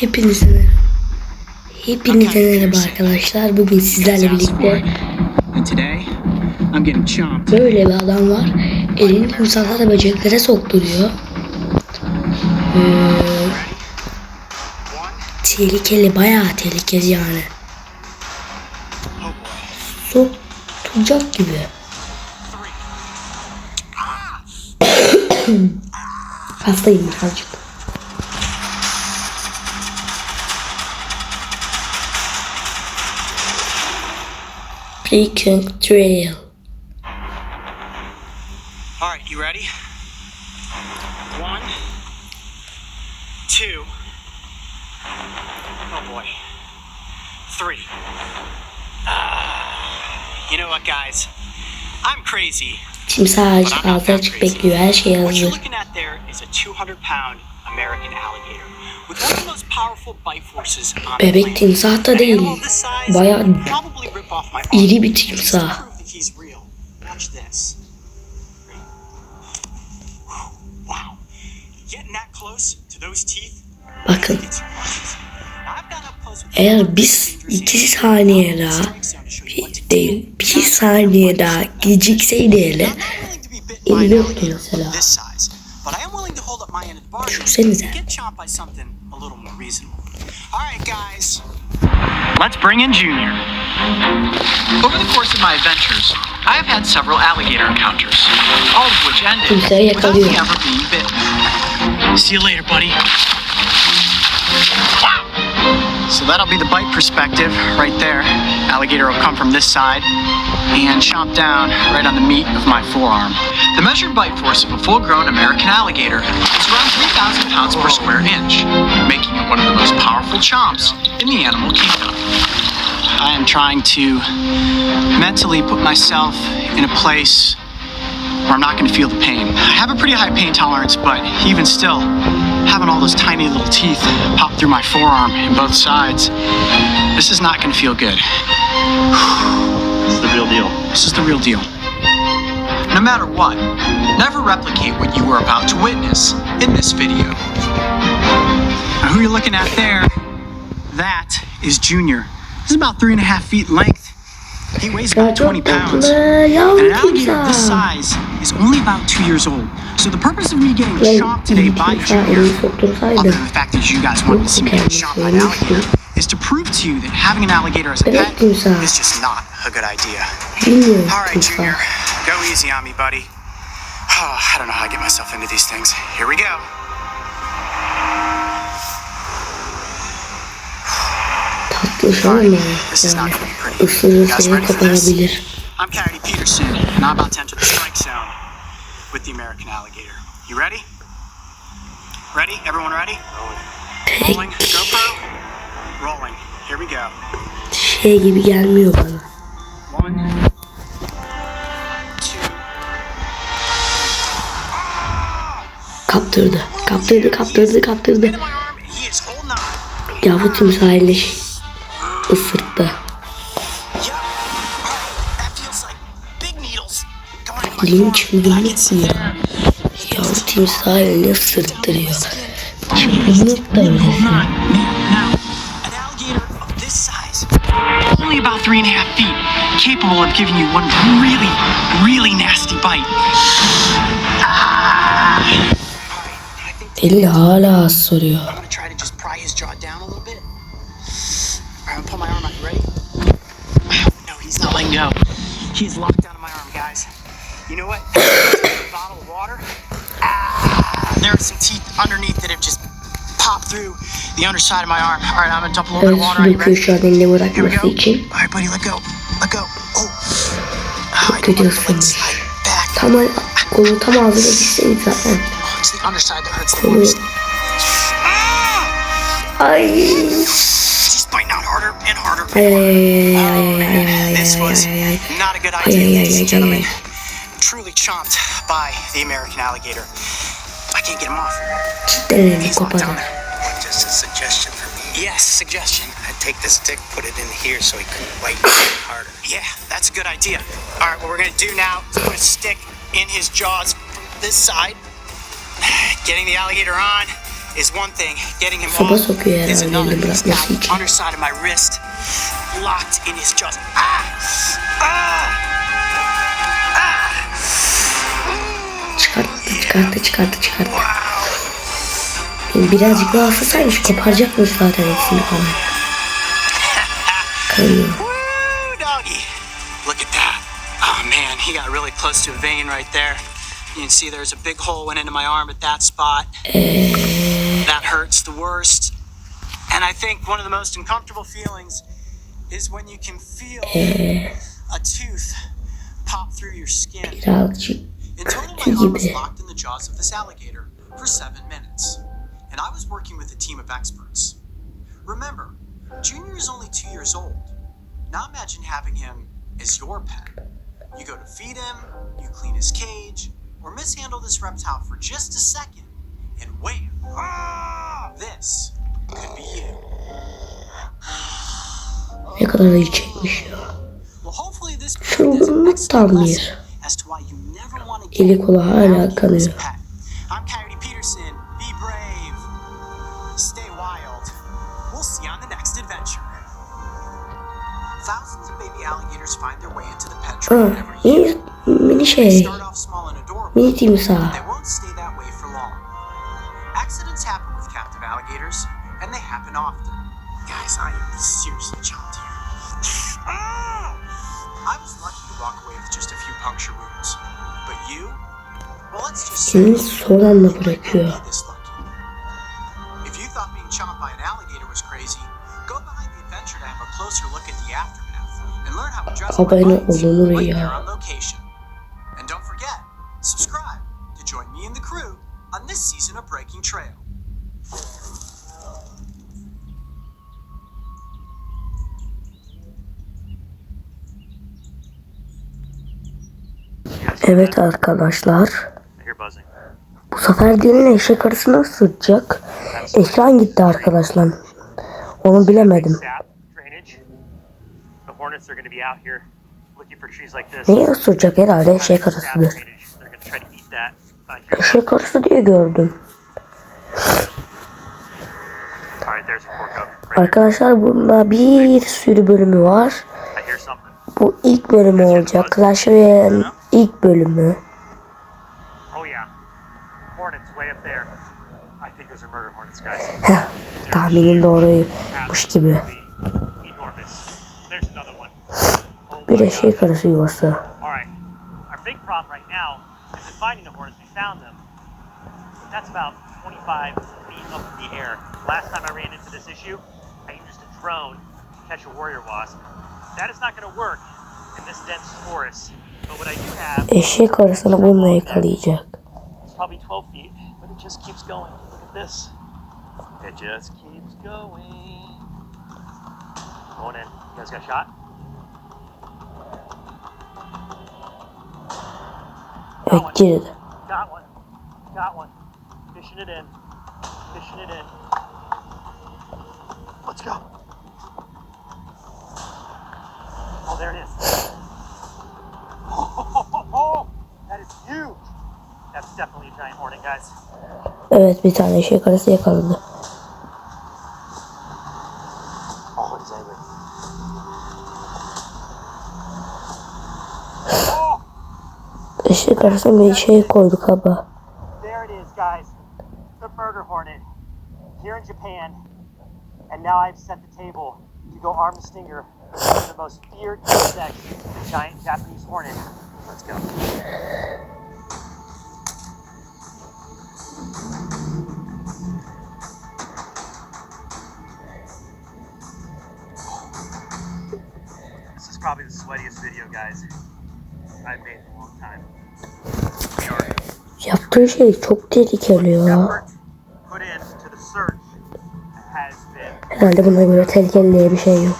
Hepinize. Hepinize merhaba arkadaşlar. Bugün sizlerle birlikte böyle bir adam var. Elini timsahlara böceklere sokturuyor. Ee, tehlikeli, bayağı tehlikeli yani. Sokturacak gibi. Hastayım birazcık. Freaking Trail. All right, you ready? One, two, oh boy, three. Ah, you know what, guys? I'm crazy, Timsah but ağacı I'm not ağzı that açık crazy. bekliyor. Her şey What you're looking at there is a 200 pound American alligator Bebek timsah da değil. arm. iri bir timsah. Bakın eğer biz iki saniye daha bir değil bir saniye daha gecikseydi hele alligator mesela. Düşünsenize. And get chomped by something a little more reasonable. All right, guys. Let's bring in Junior. Over the course of my adventures, I have had several alligator encounters, all of which ended Timsahı without me ever being bitten. See you later, buddy. Ah! So that'll be the bite perspective right there. Alligator will come from this side and chomp down right on the meat of my forearm. The measured bite force of a full-grown American alligator is around 3,000 pounds per square inch, making it one of the most powerful chomps in the animal kingdom. I am trying to mentally put myself in a place where I'm not going to feel the pain. I have a pretty high pain tolerance, but even still, having all those tiny little teeth pop through my forearm in both sides, this is not going to feel good. This is the real deal. This is the real deal. No matter what, never replicate what you were about to witness in this video. Now, who you're looking at there, that is Junior. He's about three and a half feet length. He weighs about 20 pounds. And an alligator this size is only about two years old. So the purpose of me getting Ben chomped today by Junior, other than the fact that you guys wanted to see me get chomped by an alligator, is to prove to you that having an alligator as a pet is just not a good idea. All right, Junior, go easy on me, buddy. Oh, I don't know how I get myself into these things. Here we go. An yani. yani ısırırsa koparabilir. I'm Coyote Peterson, and I'm about to enter the strike zone with the American alligator. You ready? Ready? Everyone ready? Rolling. GoPro. Rolling. Here we go. Şey gibi gelmiyor bana. One. Kaptırdı. Kaptırdı, kaptırdı, kaptırdı. Into my Dilin forearm. çılgınlık mı ya? Yavru timsah ile ısırttırıyor. Çılgınlık da only about three and a half feet, capable of giving you one really, really nasty bite. Ah. Alright, I think Eli hala soruyor. He's not letting go. He's locked down on my arm, guys. You know what? a bottle of water. Ah, there are some teeth underneath that have just popped through the underside of my arm. Alright, I'm gonna dump a little bit of water on you. döküyor Ready? şu an eline Here we go. için. Alright, buddy, let go. Let go. Oh. Oh, I kötü don't want to let it ısırmış. slide back. Tam kolu tam ağzına gitseydi zaten. Oh, it's the underside that hurts the Kolu. most. Ah! Ay. And harder. Ay oh, This ay was ay ay. not a good Ay, idea, ay, ay, ladies and ay, gentlemen. ay. Truly chomped by the American alligator. I can't get him off. Cidden elini He's locked down there. Just a suggestion for me. Yes, suggestion. I'd take the stick, put it in here so he couldn't bite harder. Yeah, that's a good idea. All right, what we're gonna do now is put a stick in his jaws from this side, getting the alligator on, is one thing. Getting him off is another. He's got için. underside of my wrist locked in his jaws. Ah! Ah! Çıkarttı çıkarttı çıkarttı çıkarttı. Yani birazcık daha hafifsaymış koparacakmış zaten hepsini. Woo, doggy. Look at that. Oh man, he got really close to a vein right there. You can see there's a big hole went into my arm at that spot. That hurts the worst. And I think one of the most uncomfortable feelings is when you can feel a tooth pop through your skin. Birazcık In total, my arm was locked in the jaws of this alligator for seven minutes, and I was working with a team of experts. Remember, Junior is only two years old. Now imagine having him as your pet. You go to feed him, you clean his cage, or mishandle this reptile for just a second, and wham! Ah! This could be you. Ne kadar iyi çekmiş ya. Çılgınlık tam bir. Eli kolu hala kanıyor. Aa, year. mini, mini şey. Mini timsah. Accidents happen with captive alligators, and they happen often. Guys, I am seriously chomped here. I was lucky to walk away with just a few puncture wounds. But you? Well, let's just say you might not be this lucky. If you thought being chomped by an alligator was crazy, go behind the adventure to have a closer look at the aftermath and learn how Abone bites olunur right ya. there on location. And don't forget, subscribe to join me and the crew on this season of Breaking Trail. Evet arkadaşlar. Bu sefer dilin eşek arasına sıçacak. Ekran gitti arkadaşlar. Onu bilemedim. Sap drainage. The hornets are going to be out here looking for trees like this. Neye sıçacak herhalde eşek arasıdır. Eşek arası diye gördüm. Arkadaşlar bunda bir sürü bölümü var. Bu ilk bölümü olacak. Clash Royale'in ilk bölümü. Heh, tahminim doğruymuş gibi. Bir my eşek arası yuvası. All right. Our big problem right now is in finding the hornets. We found them. That's about 25 feet up in the air. Last time I ran into this issue, I used a drone to catch a warrior wasp. That is not going to work in this dense forest. But what I do have Eşek arasını bununla yakalayacak. is probably 12 feet, but it just keeps going. Look at this. It just keeps going. Going in. You guys got shot? Hornet, guys. Evet bir tane eşek arası yakaladı. There it is, guys. The murder hornet. Here in Japan. And now I've set the table to go arm the stinger the most feared insect, the giant Japanese hornet. Let's go. This is probably the sweatiest video, guys, Yaptığı şey çok tehlikeli ya. Herhalde buna göre tehlikeli diye bir şey yok.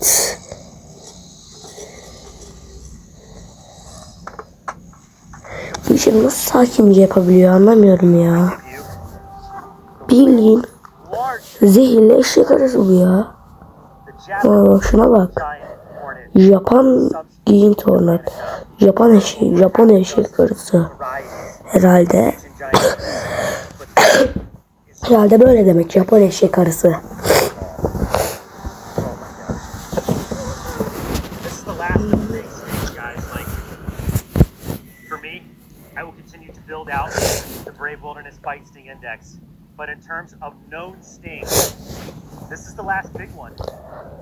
there İşi nasıl sakince yapabiliyor anlamıyorum ya. Bildiğin zehirli eşek arası bu ya. Oo, şuna bak. hornet Japan giyin tornat. Japan eşi, Japon eşek variety. Herhalde. Hornet, Herhalde böyle demek. Japon eşek karısı. Wilderness Sting Index. But in terms of known stings, this is the last big one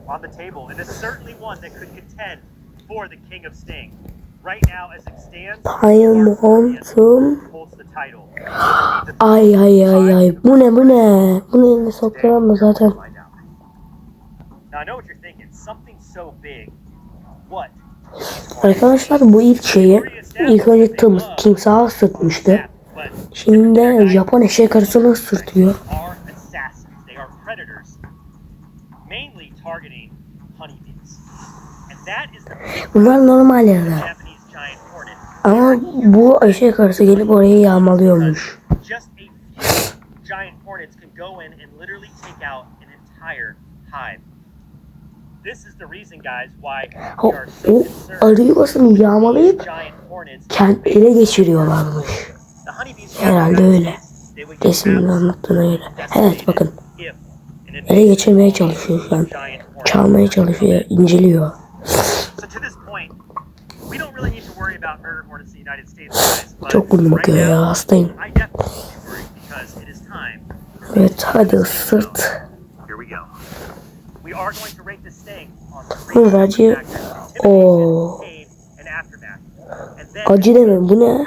on the table, and it's certainly one that could contend for the King of Sting. Right now, as it stands, Hayır montum. holds the title. Ay ay ay ay. Bu ne bu ne? Bunu eline sokturan mı zaten? Now I know what you're thinking. Something so big. What? Arkadaşlar bu ilk şeyi ilk önce tım, timsaha ısırtmıştı. But Şimdi Japon eşek arısını big Bunlar normal yerler. Ama bu eşek arısı gelip orayı yağmalıyormuş. O, o arı yuvasını yağmalayıp kent ele geçiriyorlarmış. Herhalde öyle. Resminin anlattığına göre. Evet bakın. Ele geçirmeye çalışıyor şu an. Çalmaya çalışıyor, inceliyor. Çok burnum akıyor ya hastayım. Evet hadi ısırt. Three acı. factors: Oo. intimidation, pain, and aftermath. And then Acı deme bu ne?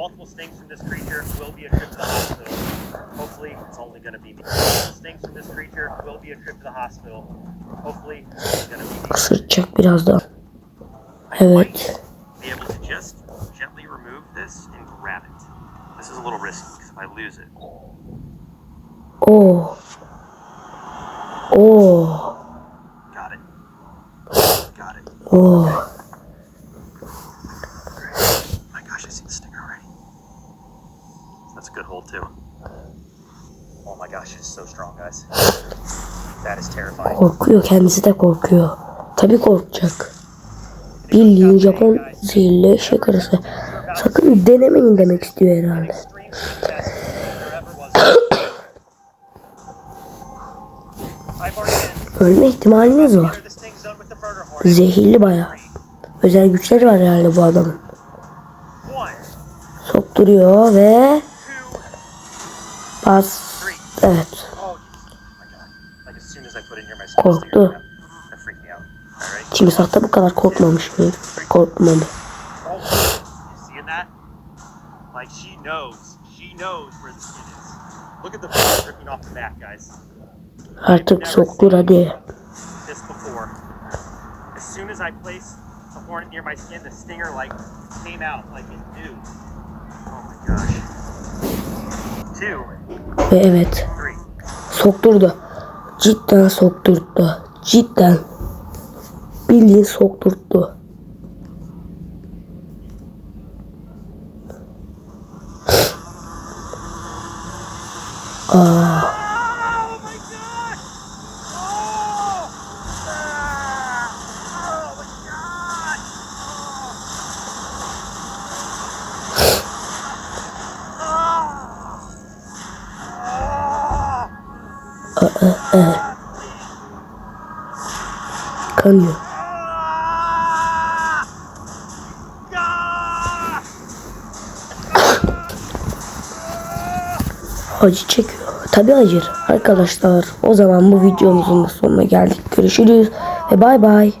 Multiple stings from this creature will be a trip to the hospital. Hopefully, it's only going to be me. Multiple stings from this creature will be a trip to the hospital. Hopefully, it's going to be me. Isıracak birazdan. Evet. Be able to just gently remove this and grab it. This is a little risky because if I lose it, Oo. Oo. got it. Got it. Oo. Korkuyor. Kendisi de korkuyor. Tabii korkacak. Bildiğin Japon zehirli eşek arısı. Sakın denemeyin demek istiyor herhalde. Ölme ihtimaliniz var. Zehirli baya. Özel güçleri var herhalde bu adamın. Sokturuyor ve bas. Evet. Alright. Timsahta bu kadar korkmamış mı? Korkmadı. Artık soktur hadi. Oh Ve evet. Sokturdu. Cidden sokturdu. Cidden. Bildiğin sokturdu. Kanıyor. Acı çekiyor. Tabi acır. Arkadaşlar o zaman bu videomuzun da sonuna geldik. Görüşürüz ve bay bay.